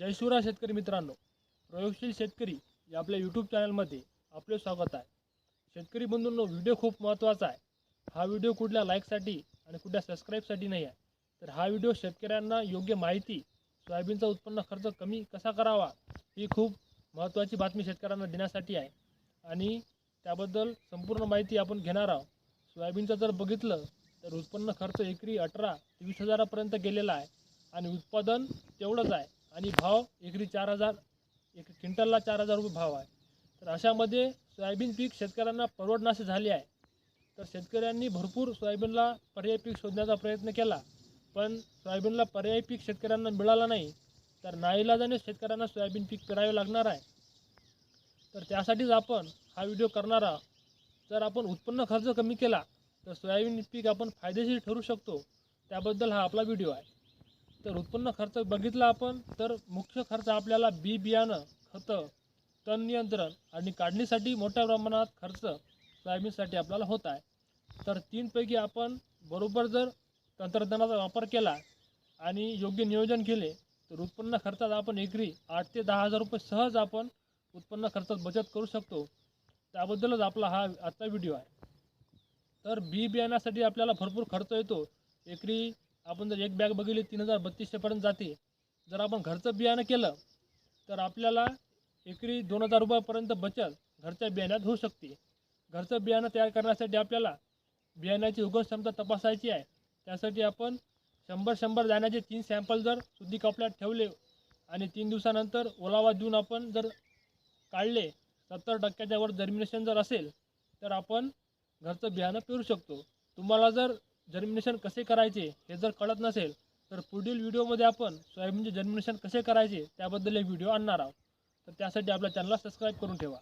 जय शिवराय शेतकरी मित्रांनो प्रयोगशील शेतकरी या आपल्या यूट्यूब चॅनलमध्ये आपले स्वागत आहे. शेतकरी बंधूंनो व्हिडिओ खूप महत्त्वाचा आहे. हा व्हिडिओ कुठल्या लाईकसाठी आणि कुठल्या सबस्क्राईबसाठी नाही आहे. तर हा व्हिडिओ शेतकऱ्यांना योग्य माहिती सोयाबीनचा उत्पन्न खर्च कमी कसा करावा ही खूप महत्त्वाची बातमी शेतकऱ्यांना देण्यासाठी आहे. आणि त्याबद्दल संपूर्ण माहिती आपण घेणार आहोत. सोयाबीनचं जर बघितलं तर उत्पन्न खर्च एकरी अठरा ते वीस हजारापर्यंत गेलेला आहे. आणि उत्पादन तेवढंच आहे. आणि भाव एकरी चार हजार एक क्विंटलला चार हजार रुपये भाव आहे. तर अशामध्ये सोयाबीन पीक शेतकऱ्यांना परवडण्याचे झाले आहे. तर शेतकऱ्यांनी भरपूर सोयाबीनला पर्यायी पीक शोधण्याचा प्रयत्न केला पण सोयाबीनला पर्यायी पीक शेतकऱ्यांना मिळाला नाही. तर नाईलाजाने शेतकऱ्यांना सोयाबीन पीक पेरावे लागणार आहे. तर त्यासाठीच आपण हा व्हिडिओ करणार जर आपण उत्पन्न खर्च कमी केला तर सोयाबीन पीक आपण फायदेशीर ठरू शकतो. त्याबद्दल हा आपला व्हिडिओ आहे. तर उत्पन्न खर्च बघितला आपण तर मुख्य खर्च आपल्याला बी बियाणं खतं तण नियंत्रण आणि काढणीसाठी मोठ्या प्रमाणात खर्च सोयाबीनसाठी आपल्याला होत आहे. तर तीनपैकी आपण बरोबर जर तंत्रज्ञानाचा वापर केला आणि योग्य नियोजन केले तर उत्पन्न खर्चात आपण एकरी आठ ते दहा हजार रुपये सहज आपण उत्पन्न खर्चात बचत करू शकतो. त्याबद्दलच आपला हा आजचा व्हिडिओ आहे. तर बी बियाण्यासाठी आपल्याला भरपूर खर्च येतो. एकरी आपण जर एक बॅग बघितली तीन हजार बत्तीसशेपर्यंत जाते. जर आपण घरचं बियाणं केलं तर आपल्याला एकरी दोन हजार रुपयापर्यंत बचत घरच्या बियाण्यात होऊ शकते. घरचं बियाणं तयार करण्यासाठी आपल्याला बियाण्याची उगवण क्षमता तपासायची आहे. त्यासाठी आपण शंभर शंभर दाण्याचे तीन सॅम्पल जर शुद्धी कपड्यात ठेवले आणि तीन दिवसानंतर ओलावा देऊन आपण जर काढले सत्तर टक्क्याच्या वर जर्मिनेशन जर असेल तर आपण घरचं बियाणं पेरू शकतो. तुम्हाला जर जर्मिनेशन कसे करायचे हे जर कळत नसेल तर पुढील व्हिडिओमध्ये आपण सोयाबीनचे जर्मिनेशन कसे करायचे त्याबद्दल एक व्हिडिओ आणणार आहोत. तर त्यासाठी आपल्या चॅनलला सबस्क्राईब करून ठेवा.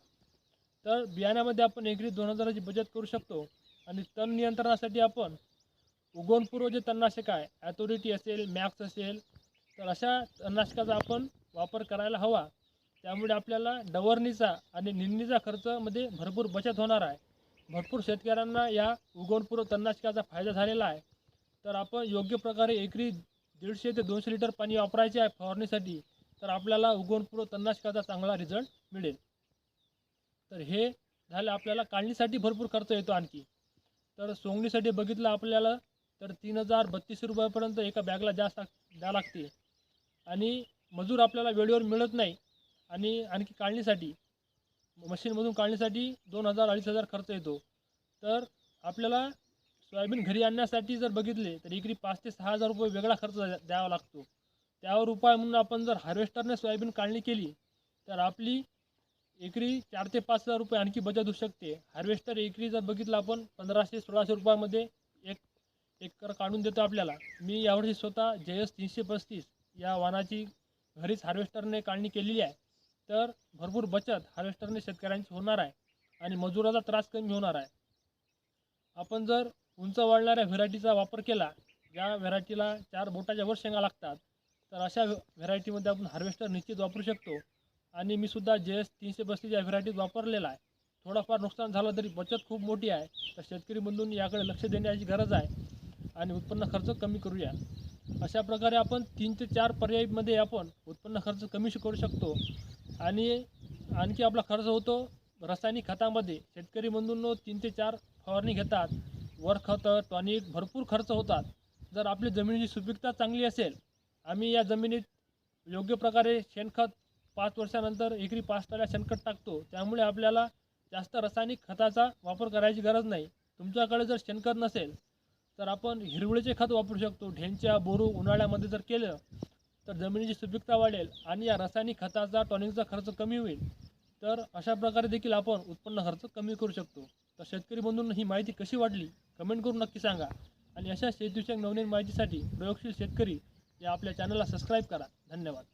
तर बियाण्यामध्ये आपण एकरी दोन हजाराची बचत करू शकतो आणि तण नियंत्रणासाठी आपण उगवणपूर्व जे तणनाशक आहे ॲथॉरिटी असेल मॅक्स असेल तर अशा तणनाशकाचा आपण वापर करायला हवा. त्यामुळे आपल्याला डवरणीचा आणि निंदणीचा खर्चामध्ये भरपूर बचत होणार आहे. भरपूर शेतकऱ्यांना या उगवणपूर्व तणनाशकाचा फायदा झालेला आहे. तर आपण योग्य प्रकारे एकरी दीडशे ते दोनशे लिटर पाणी वापरायचे आहे फवारणीसाठी तर आपल्याला उगवणपूर्व तणनाशकाचा चांगला रिझल्ट मिळेल. तर हे झालं आपल्याला काढणीसाठी भरपूर खर्च येतो आणखी. तर सोंगणीसाठी बघितलं आपल्याला तर तीन हजार बत्तीसशे रुपयापर्यंत एका बॅगला जास्त द्या लागते. आणि मजूर आपल्याला वेळेवर मिळत नाही आणि आणखी काढणीसाठी. मशीनमधून काढण्यासाठी दोन हजार अडीच हजार खर्च येतो. तर आपल्याला सोयाबीन घरी आणण्यासाठी जर बघितले तर एकरी पाच ते सहा हजार रुपये वेगळा खर्च द्या- द्यावा लागतो. त्यावर उपाय म्हणून आपण जर हार्वेस्टरने सोयाबीन काढणी केली तर आपली एकरी चार ते पाच हजार रुपये आणखी बचत होऊ शकते. हार्वेस्टर एकरी जर बघितलं आपण पंधराशे सोळाशे रुपयामध्ये एक एकर काढून देतो आपल्याला. मी यावर्षी स्वतः जे एस तीनशे पस्तीस या वाहनाची घरीच हार्वेस्टरने काढणी केलेली आहे. तर भरपूर बचत हार्वेस्टरने शेतकऱ्यांची होणार आहे आणि मजुराचा त्रास कमी होणार आहे. आपण जर उंच वाढणाऱ्या व्हेरायटीचा वापर केला ज्या व्हेरायटीला चार बोटाच्या वर शेंगा लागतात तर अशा व्हेरायटीमध्ये आपण हार्वेस्टर निश्चित वापरू शकतो. आणि मी सुद्धा जे एस तीनशे पस्तीस या व्हेरायटीत वापरलेला आहे. थोडंफार नुकसान झालं तरी बचत खूप मोठी आहे. तर शेतकरी बंधूंनी याकडे लक्ष देण्याची गरज आहे आणि उत्पन्न खर्च कमी करूया. अशा प्रकारे आपण तीन ते चार पर्यायमध्ये आपण उत्पन्न खर्च कमी करू शकतो. आणि आणखी आपला खर्च होतो रासायनिक खतामध्ये. शेतकरी बंधूंनो तीन ते चार फवारणी घेतात. वर खतं टॉनिक भरपूर खर्च होतात. जर आपली जमिनीची सुपीकता चांगली असेल आम्ही या जमिनीत योग्य प्रकारे शेणखत पाच वर्षानंतर एकरी पाच टल्या शेणखत टाकतो. त्यामुळे आपल्याला जास्त रासायनिक खताचा वापर करायची गरज नाही. तुमच्याकडे जर शेणखत नसेल तर आपण हिरवळीचे खत वापरू शकतो. ढेंच्या बोरू उन्हाळ्यामध्ये जर केलं तर जमिनीची सुपीकता वाढेल आणि या रासायनिक खताचा टॉनिकचा खर्च कमी होईल. तर अशा प्रकारे देखील आपण उत्पन्न खर्च कमी करू शकतो. तर शेतकरी बंधूंना ही माहिती कशी वाटली? कमेंट करून नक्की सांगा. आणि अशा शेतीविषयक नवनवीन माहितीसाठी प्रयोगशील शेतकरी या आपल्या चॅनलला सबस्क्राईब करा. धन्यवाद.